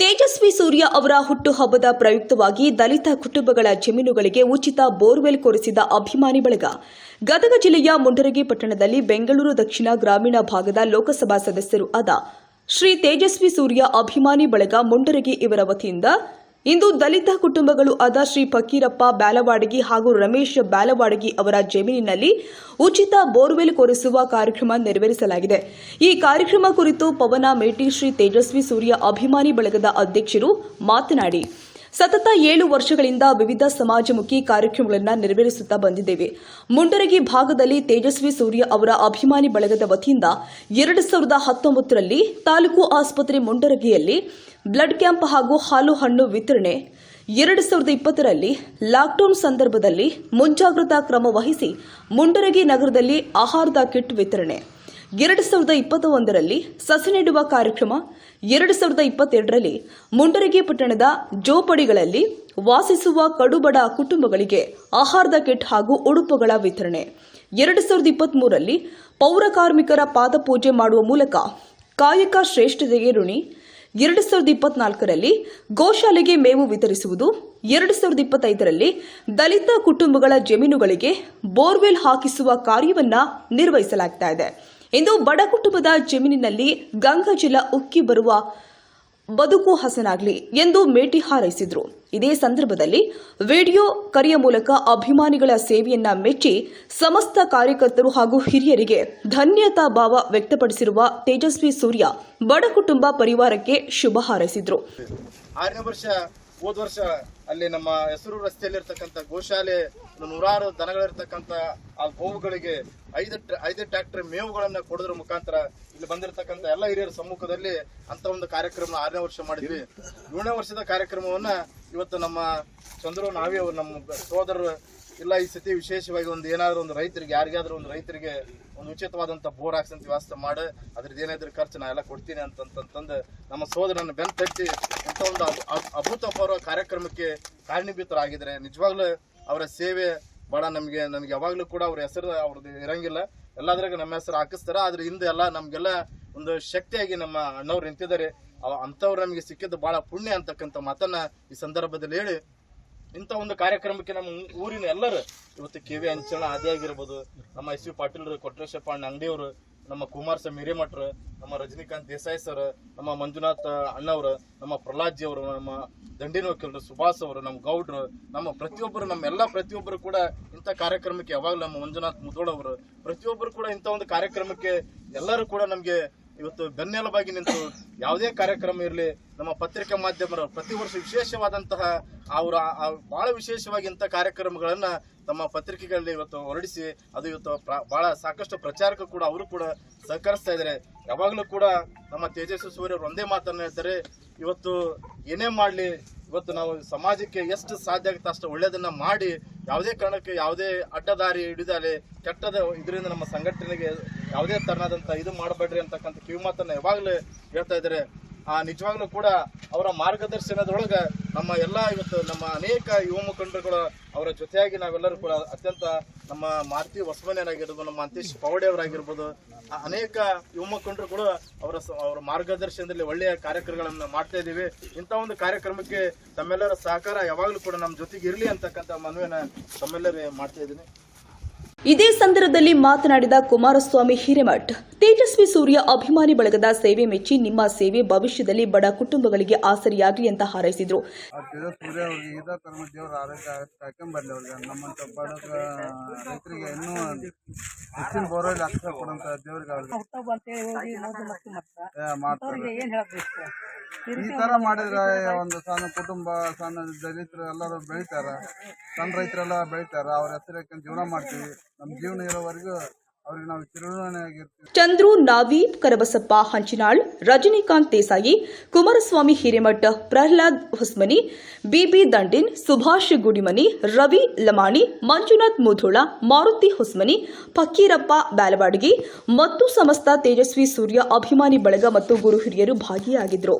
ತೇಜಸ್ವಿ ಸೂರ್ಯ ಅವರ ಹುಟ್ಟುಹಬ್ಬದ ಪ್ರಯುಕ್ತವಾಗಿ ದಲಿತ ಕುಟುಂಬಗಳ ಜಮೀನುಗಳಿಗೆ ಉಚಿತ ಬೋರ್ವೆಲ್ ಕೊರೆಸಿದ ಅಭಿಮಾನಿ ಬಳಗ. ಗದಗ ಜಿಲ್ಲೆಯ ಮುಂಡರಗಿ ಪಟ್ಟಣದಲ್ಲಿ ಬೆಂಗಳೂರು ದಕ್ಷಿಣ ಗ್ರಾಮೀಣ ಭಾಗದ ಲೋಕಸಭಾ ಸದಸ್ಯರು ಆದ ಶ್ರೀ ತೇಜಸ್ವಿ ಸೂರ್ಯ ಅಭಿಮಾನಿ ಬಳಗ ಮುಂಡರಗಿ ಇವರ ವತಿಯಿಂದ ಇಂದು ದಲಿತ ಕುಟುಂಬಗಳು ಆದ ಶ್ರೀ ಫಕೀರಪ್ಪ ಬ್ಯಾಲವಾಡಗಿ ಹಾಗೂ ರಮೇಶ್ ಬ್ಯಾಲವಾಡಗಿ ಅವರ ಜಮೀನಿನಲ್ಲಿ ಉಚಿತ ಬೋರ್ವೆಲ್ ಕೊರೆಸುವ ಕಾರ್ಯಕ್ರಮ ನೆರವೇರಿಸಲಾಗಿದೆ. ಈ ಕಾರ್ಯಕ್ರಮ ಕುರಿತು ಪವನ ಮೇಟಿ ಶ್ರೀ ತೇಜಸ್ವಿ ಸೂರ್ಯ ಅಭಿಮಾನಿ ಬಳಗದ ಅಧ್ಯಕ್ಷರು ಮಾತನಾಡಿ. ಸತತ ಏಳು ವರ್ಷಗಳಿಂದ ವಿವಿಧ ಸಮಾಜಮುಖಿ ಕಾರ್ಯಕ್ರಮಗಳನ್ನು ನೆರವೇರಿಸುತ್ತಾ ಬಂದಿದ್ದೇವೆ. ಮುಂಡರಗಿ ಭಾಗದಲ್ಲಿ ತೇಜಸ್ವಿ ಸೂರ್ಯ ಅವರ ಅಭಿಮಾನಿ ಬಳಗದ ವತಿಯಿಂದ ಎರಡು ಸಾವಿರದ ಹತ್ತೊಂಬತ್ತರಲ್ಲಿ ತಾಲೂಕು ಆಸ್ಪತ್ರೆ ಮುಂಡರಗಿಯಲ್ಲಿ ಬ್ಲಡ್ ಕ್ಯಾಂಪ್ ಹಾಗೂ ಹಾಲು ಹಣ್ಣು ವಿತರಣೆ. ಎರಡು ಸಾವಿರದ ಇಪ್ಪತ್ತರಲ್ಲಿ ಲಾಕ್ಡೌನ್ ಸಂದರ್ಭದಲ್ಲಿ ಮುಂಜಾಗ್ರತಾ ಕ್ರಮ ವಹಿಸಿ ಮುಂಡರಗಿ ನಗರದಲ್ಲಿ ಆಹಾರದ ಕಿಟ್ ವಿತರಣೆ. ಎರಡು ಸಾವಿರದ ಇಪ್ಪತ್ತ ಒಂದರಲ್ಲಿ ಸಸಿ ನೆಡುವ ಕಾರ್ಯಕ್ರಮ, ಎರಡು ಸಾವಿರದ ಇಪ್ಪತ್ತೆರಡರಲ್ಲಿ ಮುಂಡರಗಿ ಪಟ್ಟಣದ ಜೋಪಡಿಗಳಲ್ಲಿ ವಾಸಿಸುವ ಕಡುಬಡ ಕುಟುಂಬಗಳಿಗೆ ಆಹಾರದ ಕಿಟ್ ಹಾಗೂ ಉಡುಪುಗಳ ವಿತರಣೆ. ಎರಡು ಸಾವಿರದ ಇಪ್ಪತ್ತ್ಮೂರರಲ್ಲಿ ಪೌರ ಕಾರ್ಮಿಕರ ಪಾದಪೂಜೆ ಮಾಡುವ ಮೂಲಕ ಕಾಯಕ ಶ್ರೇಷ್ಠತೆಗೆ ಋಣಿ ಎರಡು ಸಾವಿರದ ಇಪ್ಪತ್ನಾಲ್ಕರಲ್ಲಿ ಗೋಶಾಲೆಗೆ ಮೇವು ವಿತರಿಸುವುದು, ಎರಡು ಸಾವಿರದ ಇಪ್ಪತ್ತೈದರಲ್ಲಿ ದಲಿತ ಕುಟುಂಬಗಳ ಜಮೀನುಗಳಿಗೆ ಬೋರ್ವೆಲ್ ಹಾಕಿಸುವ ಕಾರ್ಯವನ್ನು ನಿರ್ವಹಿಸಲಾಗ್ತಾ ಇದೆ. ಇಂದು ಬಡ ಕುಟುಂಬದ ಜಮೀನಿನಲ್ಲಿ ಗಂಗಾಜಲ ಉಕ್ಕಿ ಬರುವ ಬದುಕು ಹಸನಾಗಲಿ ಎಂದು ಮೇಟಿ ಹಾರೈಸಿದ್ರು. ಇದೇ ಸಂದರ್ಭದಲ್ಲಿ ವಿಡಿಯೋ ಕರೆಯ ಮೂಲಕ ಅಭಿಮಾನಿಗಳ ಸೇವೆಯನ್ನ ಮೆಚ್ಚಿ ಸಮಸ್ತ ಕಾರ್ಯಕರ್ತರು ಹಾಗೂ ಹಿರಿಯರಿಗೆ ಧನ್ಯತಾ ಭಾವ ವ್ಯಕ್ತಪಡಿಸಿರುವ ತೇಜಸ್ವಿ ಸೂರ್ಯ ಬಡ ಕುಟುಂಬ ಪರಿವಾರಕ್ಕೆ ಶುಭ ಹಾರೈಸಿದ್ರು. ಹೋದ ವರ್ಷ ಅಲ್ಲಿ ನಮ್ಮ ಹೆಸರು ರಸ್ತೆಯಲ್ಲಿ ಇರ್ತಕ್ಕಂಥ ಗೋಶಾಲೆ ನೂರಾರು ದನಗಳಿರ್ತಕ್ಕಂಥ ಆ ಗೋವುಗಳಿಗೆ ಐದು ಐದು ಟ್ರ್ಯಾಕ್ಟರ್ ಮೇವುಗಳನ್ನ ಕೊಡೋದ್ರ ಮುಖಾಂತರ ಇಲ್ಲಿ ಬಂದಿರತಕ್ಕಂಥ ಎಲ್ಲ ಹಿರಿಯರ ಸಮ್ಮುಖದಲ್ಲಿ ಅಂತ ಒಂದು ಕಾರ್ಯಕ್ರಮ ಆರನೇ ವರ್ಷ ಮಾಡಿದ್ವಿ. ಏಳನೇ ವರ್ಷದ ಕಾರ್ಯಕ್ರಮವನ್ನ ಇವತ್ತು ನಮ್ಮ ಚಂದ್ರು ನಾವೇ ನಮ್ಮ ಸೋದರರು ಇಲ್ಲ, ಈ ಸತಿ ವಿಶೇಷವಾಗಿ ಒಂದು ಏನಾದರೂ ಒಂದು ರೈತರಿಗೆ, ಯಾರಿಗಾದ್ರೂ ಒಂದು ರೈತರಿಗೆ ಒಂದು ಉಚಿತವಾದಂತ ಬೋರ್ ಹಾಕ್ಸಂತ ವ್ಯವಸ್ಥೆ ಮಾಡಿ. ಅದ್ರದ್ದು ಏನಾದ್ರೂ ಖರ್ಚು ನಾ ಎಲ್ಲ ಕೊಡ್ತೀನಿ ಅಂತಂತಂದು ನಮ್ಮ ಸೋದರನ ಬೆನ್ ತಟ್ಟಿ ಇಂಥ ಒಂದು ಅಭ್- ಅಭ್- ಅಭೂತಪೂರ್ವ ಕಾರ್ಯಕ್ರಮಕ್ಕೆ ಕಾರಣೀಭೂತರಾಗಿದ್ದಾರೆ ನಿಜವಾಗ್ಲೂ ಅವರ ಸೇವೆ ಬಹಳ ನಮಗೆ ನನಗೆ ಯಾವಾಗಲೂ ಕೂಡ ಅವ್ರ ಹೆಸರು ಅವ್ರದ್ದು ಇರಂಗಿಲ್ಲ. ಎಲ್ಲದ್ರಾಗ ನಮ್ಮ ಹೆಸರು ಹಾಕಿಸ್ತಾರ. ಆದ್ರೆ ಹಿಂದೆ ಎಲ್ಲ ನಮಗೆಲ್ಲ ಒಂದು ಶಕ್ತಿಯಾಗಿ ನಮ್ಮ ಅಣ್ಣವ್ರು ನಿಂತಿದ್ದಾರೆ. ಅಂಥವ್ರು ನಮಗೆ ಸಿಕ್ಕಿದ್ದು ಬಹಳ ಪುಣ್ಯ ಅಂತಕ್ಕಂಥ ಮಾತನ್ನ ಈ ಸಂದರ್ಭದಲ್ಲಿ ಹೇಳಿ ಇಂಥ ಒಂದು ಕಾರ್ಯಕ್ರಮಕ್ಕೆ ನಮ್ಮ ಊರಿನ ಎಲ್ಲರೂ, ಇವತ್ತು ಕೆ ವಿ ಅಂಚಣ ಆದಿ ಆಗಿರ್ಬೋದು, ನಮ್ಮ ಎಸ್ ವಿ ಪಾಟೀಲ್ ಕೊಟ್ರೇಶಪ್ಪ ಅಂಗಡಿಯವರು, ನಮ್ಮ ಕುಮಾರ್ ಸ ಹಿರೇಮಠರು, ನಮ್ಮ ರಜನಿಕಾಂತ್ ದೇಸಾಯಿ ಸರ್, ನಮ್ಮ ಮಂಜುನಾಥ್ ಅಣ್ಣವರು, ನಮ್ಮ ಪ್ರಹ್ಲಾದ್ಜಿ ಅವರು ನಮ್ಮ ದಂಡಿನ ವಕೀಲರು, ಸುಭಾಷ್ ಅವರು, ನಮ್ಮ ಗೌಡ್ರು, ನಮ್ಮ ಪ್ರತಿಯೊಬ್ಬರು ನಮ್ಮೆಲ್ಲ ಪ್ರತಿಯೊಬ್ಬರು ಕೂಡ ಇಂಥ ಕಾರ್ಯಕ್ರಮಕ್ಕೆ ಯಾವಾಗಲೂ ನಮ್ಮ ಮಂಜುನಾಥ್ ಮುದೋಳ್ ಅವರು, ಪ್ರತಿಯೊಬ್ಬರು ಕೂಡ ಇಂಥ ಒಂದು ಕಾರ್ಯಕ್ರಮಕ್ಕೆ ಎಲ್ಲರೂ ಕೂಡ ನಮಗೆ ಇವತ್ತು ಬೆನ್ನೆಲುಬಾಗಿ ನಿಂತು ಯಾವುದೇ ಕಾರ್ಯಕ್ರಮ ಇರಲಿ, ನಮ್ಮ ಪತ್ರಿಕಾ ಮಾಧ್ಯಮರು ಪ್ರತಿ ವರ್ಷ ವಿಶೇಷವಾದಂತಹ ಅವರ ಬಹಳ ವಿಶೇಷವಾಗಿ ಇಂಥ ಕಾರ್ಯಕ್ರಮಗಳನ್ನು ತಮ್ಮ ಪತ್ರಿಕೆಗಳಲ್ಲಿ ಇವತ್ತು ಹೊರಡಿಸಿ, ಅದು ಇವತ್ತು ಬಹಳ ಸಾಕಷ್ಟು ಪ್ರಚಾರಕ್ಕೂ ಕೂಡ ಅವರು ಕೂಡ ಸಹಕರಿಸ್ತಾ ಇದ್ದಾರೆ. ಯಾವಾಗಲೂ ಕೂಡ ನಮ್ಮ ತೇಜಸ್ವಿ ಸೂರ್ಯ ಒಂದೇ ಮಾತನ್ನು ಹೇಳ್ತಾರೆ, ಇವತ್ತು ಏನೇ ಮಾಡಲಿ, ಇವತ್ತು ನಾವು ಸಮಾಜಕ್ಕೆ ಎಷ್ಟು ಸಾಧ್ಯ ಆಗುತ್ತೆ ಅಷ್ಟು ಒಳ್ಳೆಯದನ್ನ ಮಾಡಿ, ಯಾವುದೇ ಕಾರಣಕ್ಕೆ ಯಾವುದೇ ಅಡ್ಡದಾರಿ ಹಿಡಿದಾಲೆ, ಕೆಟ್ಟದ ಇದರಿಂದ ನಮ್ಮ ಸಂಘಟನೆಗೆ ಯಾವುದೇ ತರನಾದಂತ ಇದು ಮಾಡಬೇಡ್ರಿ ಅಂತಕ್ಕಂಥ ಕಿವಿಮಾತನ್ನು ಯಾವಾಗಲೇ ಹೇಳ್ತಾ ಇದ್ದಾರೆ. ಆ, ನಿಜವಾಗ್ಲೂ ಕೂಡ ಅವರ ಮಾರ್ಗದರ್ಶನದೊಳಗೆ ನಮ್ಮ ಎಲ್ಲ ಇವತ್ತು ನಮ್ಮ ಅನೇಕ ಯುವ ಮುಖಂಡರುಗಳು ಅವರ ಜೊತೆಯಾಗಿ ನಾವೆಲ್ಲರೂ ಕೂಡ ಅತ್ಯಂತ ನಮ್ಮ ಮಾರುತಿ ಹೊಸಮನೆಯವರಾಗಿರ್ಬೋದು ನಮ್ಮ ಅಂತೀಶ್ ಪೌಡೆ ಅವರಾಗಿರ್ಬೋದು ಅನೇಕ ಯುವ ಮುಖಂಡರು ಕೂಡ ಅವರ ಅವರ ಮಾರ್ಗದರ್ಶನದಲ್ಲಿ ಒಳ್ಳೆಯ ಕಾರ್ಯಕ್ರಮಗಳನ್ನು ಮಾಡ್ತಾ ಇದ್ದೀವಿ. ಇಂಥ ಒಂದು ಕಾರ್ಯಕ್ರಮಕ್ಕೆ ತಮ್ಮೆಲ್ಲರ ಸಹಕಾರ ಯಾವಾಗಲೂ ಕೂಡ ನಮ್ಮ ಜೊತೆಗೆ ಇರಲಿ ಅಂತಕ್ಕಂಥ ಮನವಿನ ತಮ್ಮೆಲ್ಲರೇ ಮಾಡ್ತಾ ಇದ್ದೀನಿ. ಇದೇ ಸಂದರ್ಭದಲ್ಲಿ ಮಾತನಾಡಿದ ಕುಮಾರಸ್ವಾಮಿ ಹಿರೇಮಠ್. ತೇಜಸ್ವಿ ಸೂರ್ಯ ಅಭಿಮಾನಿ ಬಳಗದ ಸೇವೆ ಮೆಚ್ಚಿ ನಿಮ್ಮ ಸೇವೆ ಭವಿಷ್ಯದಲ್ಲಿ ಬಡ ಕುಟುಂಬಗಳಿಗೆ ಆಸರಿಯಾಗಲಿ ಅಂತ ಹಾರೈಸಿದ್ರು. ಈ ತರ ಮಾಡಿದ್ರೆ ಒಂದು ಸಣ್ಣ ಕುಟುಂಬ ಸಣ್ಣ ದಲಿತರು ಎಲ್ಲರೂ ಬೆಳಿತಾರ. ಸಣ್ಣ ರೈತರೆಲ್ಲ ಬೆಳಿತಾರ. ಅವ್ರ ಹೆಸರು ಹಾಕೊಂಡು ಜೀವನ ಮಾಡ್ತೀವಿ. ನಮ್ಮ ಜೀವನ ಇರೋವರೆಗೂ ಚಂದ್ರು ನಾವಿ ಕರಬಸಪ್ಪ, ಹಂಚಿನಾಳ್, ರಜನಿಕಾಂತ್ ದೇಸಾಯಿ, ಕುಮಾರಸ್ವಾಮಿ ಹಿರೇಮಠ, ಪ್ರಹ್ಲಾದ್ ಹೊಸ್ಮನಿ, ಬಿಬಿ ದಂಡಿನ್, ಸುಭಾಷ್ ಗುಡಿಮನಿ, ರವಿ ಲಮಾಣಿ, ಮಂಜುನಾಥ್ ಮುಧೋಳ, ಮಾರುತಿ ಹೊಸ್ಮನಿ ಫಕ್ಕೀರಪ್ಪ ಬ್ಯಾಲವಾಡಗಿ ಮತ್ತು ಸಮಸ್ತ ತೇಜಸ್ವಿ ಸೂರ್ಯ ಅಭಿಮಾನಿ ಬಳಗ ಮತ್ತು ಗುರು ಹಿರಿಯರು ಭಾಗಿಯಾಗಿದ್ದರು